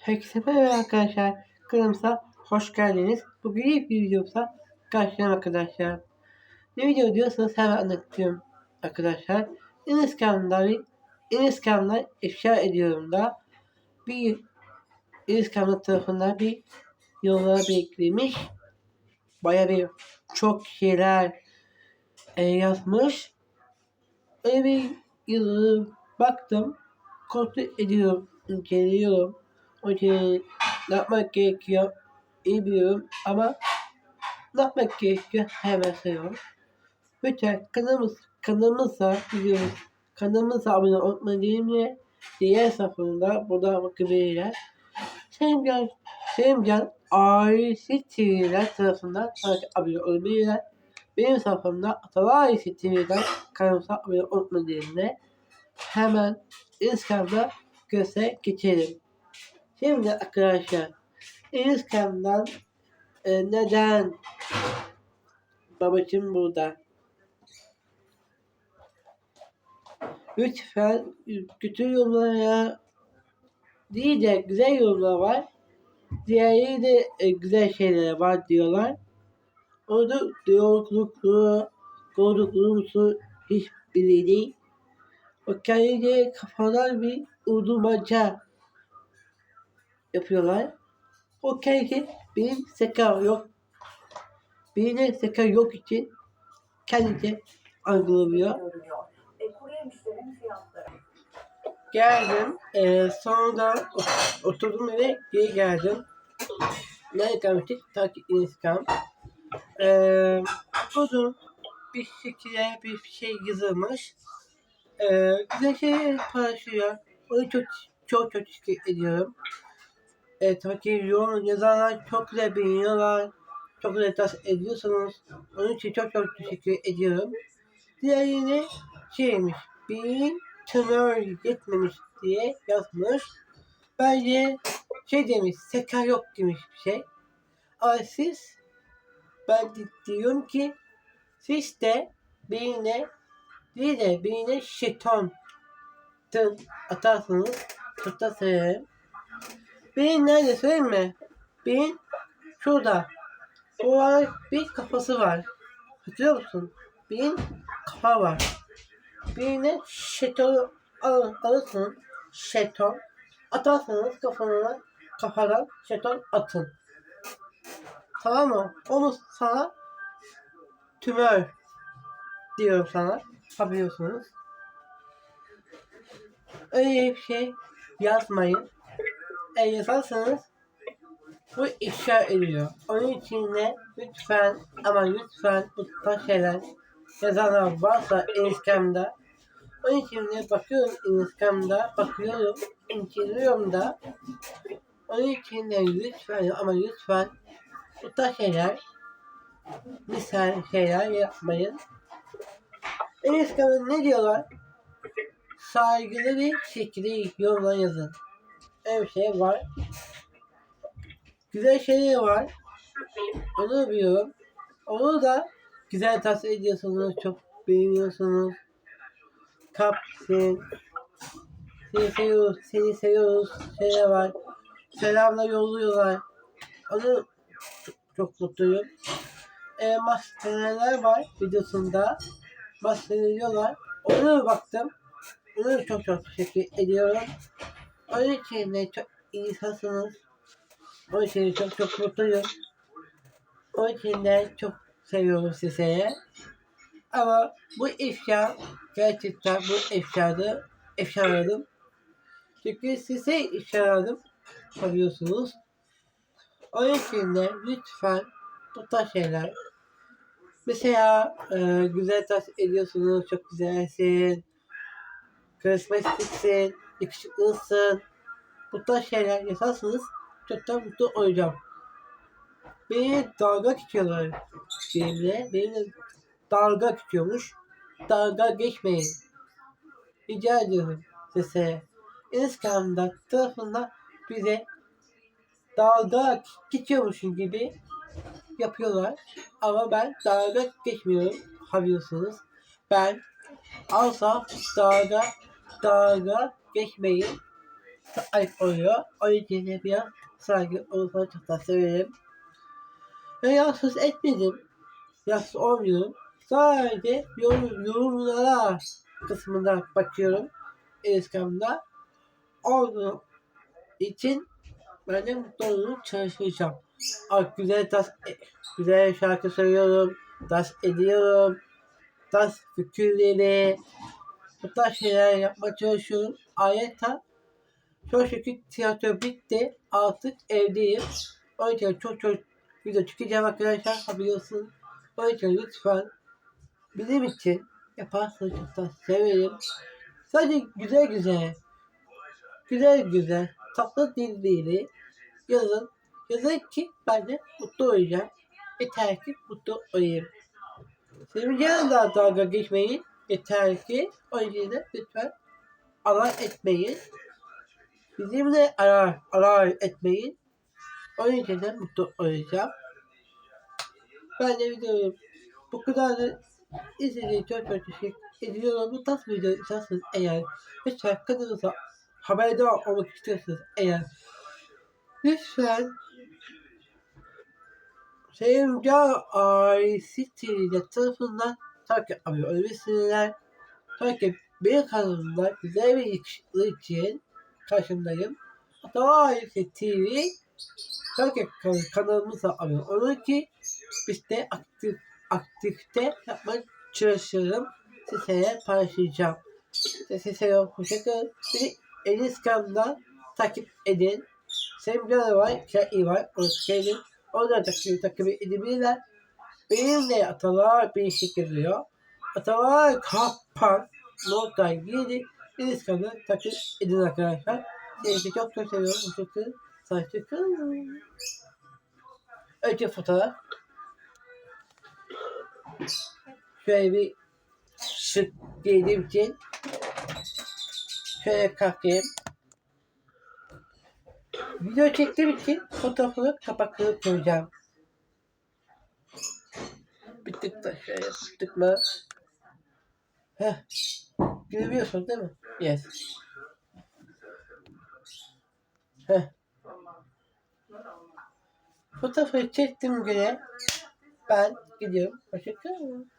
Herkese merhaba arkadaşlar. Kanalımıza hoş geldiniz. Bugün ilk bir videomsa karşılayalım arkadaşlar. Ne video diyorsanız hemen anlatıyorum arkadaşlar. Instagram'da Instagram'da ifşa ediyorum da bir Instagram tarafından bir yollara beklemiş. Baya bir çok şeyler e, yazmış. Öyle bir yazı baktım. Kontrol ediyorum, inceliyorum. O yüzden ne yapmak gerekiyor iyi biliyorum ama ne yapmak gerekiyor hemen söylüyorum. Lütfen kanalımız, kanalımıza biliyoruz. Kanalımıza abone olmayı benimle diğer hesaplarında burada bakabilirler. Sevimcan, Sevimcan ailesi TV'ler tarafından sadece abone olabilirler. Benim hesabımda Atalay ailesi TV'den kanalımıza abone olmayı hemen Instagram'da göze geçelim. Şimdi arkadaşlar Instagram'dan e, neden babacım burada? Lütfen kötü yorumlara değil de güzel yorumlar var. Diğerleri de e, güzel şeyler var diyorlar. Orada diyalogluklu, korkukluklu hiç biri değil. O kendine kafalar bir uydurmaca yapıyorlar. O kendi benim sekar yok. Birine sekar yok için kendince algılıyor. görünüyor. E. Geldim. Ee, sonra ot- oturdum eve geri geldim. Nereye gelmiştik? Takip Instagram. Ee, buldum. Bir şekilde bir şey yazılmış. Ee, güzel şeyler paylaşıyor. Onu çok çok çok teşekkür ediyorum. E, tabii ki yorum yazanlar çok güzel beğeniyorlar. Çok güzel tasvip ediyorsunuz. Onun için çok çok teşekkür ediyorum. Diğerine şeymiş. Beyin tümör yetmemiş diye yazmış. Bence şey demiş. Sekar yok demiş bir şey. Ama siz ben diyorum ki siz de beyine değil de beyine şeytan tın atarsanız çok da severim. Beyin nerede söyleyeyim mi? Beyin şurada. O var bir kafası var. Hatırlıyor musun? Beyin kafa var. Birine şeton al, alırsın. Şeton. Atarsanız kafana kafadan şeton atın. Tamam mı? Onu sana tümör diyorum sana. Yapıyorsunuz. Öyle bir şey yazmayın. Yazarsanız bu ifşa ediyor. Onun için de lütfen ama lütfen bu tarz şeyler yazanlar varsa Instagram'da onun için de bakıyorum Instagram'da bakıyorum inceliyorum da onun için de lütfen ama lütfen bu tarz şeyler misal şeyler yapmayın. Instagram'da ne diyorlar? Saygılı bir şekilde yorumlar yazın. Bir şey var. Güzel şeyler var. Onu biliyorum. Onu da güzel tasvir ediyorsunuz. Çok beğeniyorsunuz. Kapsın. Seni seviyoruz. Seni seviyoruz. Şeyler var. Selamla yolluyorlar. Onu çok, çok mutluyum. E, maskeler var videosunda. Maskeleriyorlar. Ona baktım. Ona çok çok teşekkür ediyorum. Onun için de çok insansınız. Onun için çok çok mutluyum. Onun için de çok seviyorum sizi. Ama bu ifşa gerçekten bu ifşadı ifşaladım. Çünkü size ifşaladım biliyorsunuz. Onun için de lütfen bu tarz şeyler Mesela e, güzel tasvir ediyorsunuz, çok güzelsin, karizmatiksin, yakışıklısın. Bu tarz şeyler yazarsanız çok da mutlu olacağım. Beni dalga geçiyorlar benimle. Benimle dalga geçiyormuş. Dalga geçmeyin. Rica ediyorum size. Instagram'da tarafında bize dalga geçiyormuşum gibi yapıyorlar. Ama ben dalga geçmiyorum. Biliyorsunuz. Ben asla dalga dalga geçmeyin. çok ayıp oluyor. O yüzden de biraz saygı olursa çok da severim. Ve yansız etmedim. Yansız olmuyorum. Sadece yorum, yorumlara kısmından bakıyorum. Instagram'da. Olduğu için ben de mutlu olurum, çalışacağım. Aa, güzel dans, e, güzel şarkı söylüyorum, dans ediyorum, dans fikirleri, bu tarz şeyler yapmaya çalışıyorum. Ayrıca çok şükür tiyatro bitti. Artık evdeyim. O yüzden çok çok video çıkacağım arkadaşlar. Biliyorsun. O yüzden lütfen bizim için yaparsanız çok da severim. Sadece güzel güzel güzel güzel tatlı dilleri yazın. Yazın ki ben de mutlu olacağım. Yeter ki mutlu olayım. Sizin yanında dalga geçmeyin. Yeter ki yüzden lütfen alay etmeyin. Bizimle alay, alay etmeyin. O yüzden de mutlu olacağım. Ben de videoyu bu kadar da izlediğiniz için çok teşekkür ediyorum. Bu tarz video isterseniz eğer lütfen kanalımıza haberdar olmak istiyorsanız eğer lütfen Sevimcan ailesi TV tarafından takip abone olabilirsiniz. Takip benim kanalımda güzel bir yakışıklı için karşımdayım. Hatta ailesi TV takip kan- kanalımıza abone olun ki biz de aktif, aktifte yapmaya çalışıyorum. Sizlere paylaşacağım. Seviyorum. Hoşçakalın. Beni Instagram'dan takip edin. Sevimcan var, Kaya var. Onu takip Onlar da takip edebilirler. Benimle Atalar bir şey yazıyor. Atalar kapan nokta 7 Instagram'da takip edin arkadaşlar. Sizi çok çok seviyorum. Hoşçakalın. Hoşçakalın. Önce fotoğraf. Şöyle bir şık giydiğim için şöyle kalkayım. Video çektiğim için fotoğrafını kapakını koyacağım. Bir tık da şöyle bir tık mı? Heh. Görüyorsun değil mi? Yes. Heh. Fotoğrafı çektim göre ben gidiyorum. Hoşçakalın.